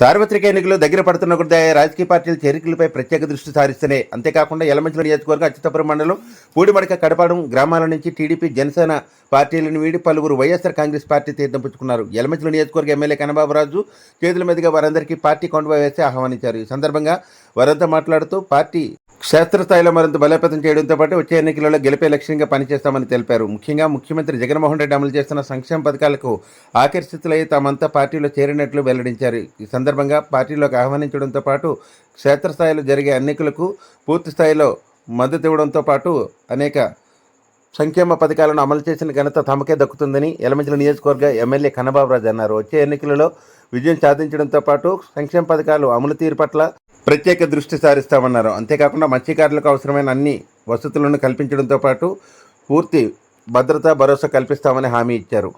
సార్వత్రిక ఎన్నికలు దగ్గర పడుతున్న కొద్దీ రాజకీయ పార్టీల చేరికలపై ప్రత్యేక దృష్టి సారిస్తున్నాయి అంతేకాకుండా యలమంచిల నియోజకవర్గం అచ్యుతపురం మండలం పూడిమడక కడపాడం గ్రామాల నుంచి టీడీపీ జనసేన పార్టీలను వీడి పలువురు వైఎస్ఆర్ కాంగ్రెస్ పార్టీ తీర్థం పుచ్చుకున్నారు. యలమంచిల నియోజకవర్గ ఎమ్మెల్యే కనబాబురాజు చేతుల మీదుగా వారందరికీ పార్టీ కొండవ వేసి ఆహ్వానించారు. ఈ సందర్భంగా వారంతా మాట్లాడుతూ పార్టీ క్షేత్రస్థాయిలో మరింత బలోపేతం చేయడంతో పాటు వచ్చే ఎన్నికలలో గెలిపే లక్ష్యంగా పనిచేస్తామని తెలిపారు. ముఖ్యంగా ముఖ్యమంత్రి జగన్మోహన్ రెడ్డి అమలు చేస్తున్న సంక్షేమ పథకాలకు ఆకర్షితులై తామంతా పార్టీలో చేరినట్లు వెల్లడించారు. ఈ సందర్భంగా పార్టీలోకి ఆహ్వానించడంతో పాటు క్షేత్రస్థాయిలో జరిగే ఎన్నికలకు పూర్తి స్థాయిలో మద్దతు ఇవ్వడంతో పాటు అనేక సంక్షేమ పథకాలను అమలు చేసిన ఘనత తమకే దక్కుతుందని ఎలమంచిల నియోజకవర్గ ఎమ్మెల్యే కన్నబాబురాజు అన్నారు. వచ్చే ఎన్నికలలో విజయం సాధించడంతో పాటు సంక్షేమ పథకాలు అమలు తీరు పట్ల ప్రత్యేక దృష్టి సారిస్తామన్నారు. అంతేకాకుండా మత్స్యకారులకు అవసరమైన అన్ని వసతులను కల్పించడంతో పాటు పూర్తి భద్రత భరోసా కల్పిస్తామని హామీ ఇచ్చారు.